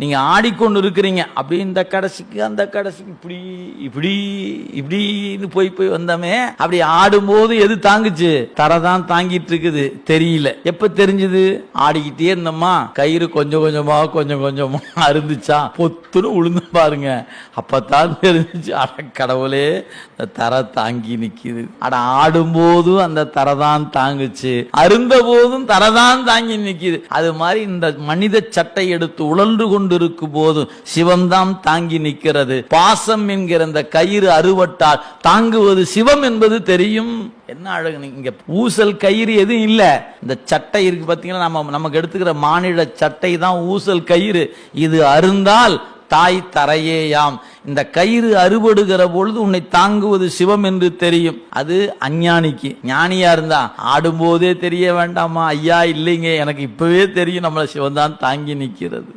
நீங்கள் ஆடிக்கொண்டு இருக்கிறீங்க அப்படி இந்த கடைசிக்கு அந்த கடைசிக்கு இப்படி இப்படி இப்படின்னு போய் போய் வந்தோமே அப்படி ஆடும்போது எது தாங்குச்சு? தரதான் தாங்கிட்டு இருக்குது. தெரியல. எப்ப தெரிஞ்சது? ஆடிக்கிட்டே இருந்தோமா? கயிறு கொஞ்சம் கொஞ்சமா கொஞ்சம் கொஞ்சமா அருந்துச்சா? பொத்துன்னு உளுந்து பாருங்க. அப்போத்தான் தெரிஞ்சிச்சு அட கடவுளே இந்த தர தாங்கி நிக்குது. அட ஆடும்போதும் அந்த தரதான் தாங்குச்சு. அருந்த போதும் தரதான் தாங்கி நிக்குது. அது மாதிரி இந்த மனித சட்டை எடுத்து உழன்று கொண்டிருக்கும் போதும் சிவம்தான் தாங்கி நிற்கிறது. பாசம் என்கிற இந்த கயிறு அறுவட்டால் தாங்குவது சிவம் என்பது தெரியும். என்ன அழகு இங்க ஊசல் கயிறு எதுவும் இல்ல. இந்த சட்டை இருக்கு பாத்தீங்கன்னா நம்ம நமக்கு எடுத்துக்கிற மாநில சட்டை தான் ஊசல் கயிறு. இது அருந்தால் தாய் தரையேயாம். இந்த கயிறு அறுபடுகிற பொழுது உன்னை தாங்குவது சிவம் என்று தெரியும். அது அஞ்ஞானிக்கு. ஞானியா இருந்தா ஆடும்போதே தெரிய வேண்டாமா? ஐயா இல்லைங்க. எனக்கு இப்பவே தெரியும் நம்மளை சிவம் தான் தாங்கி நிற்கிறது.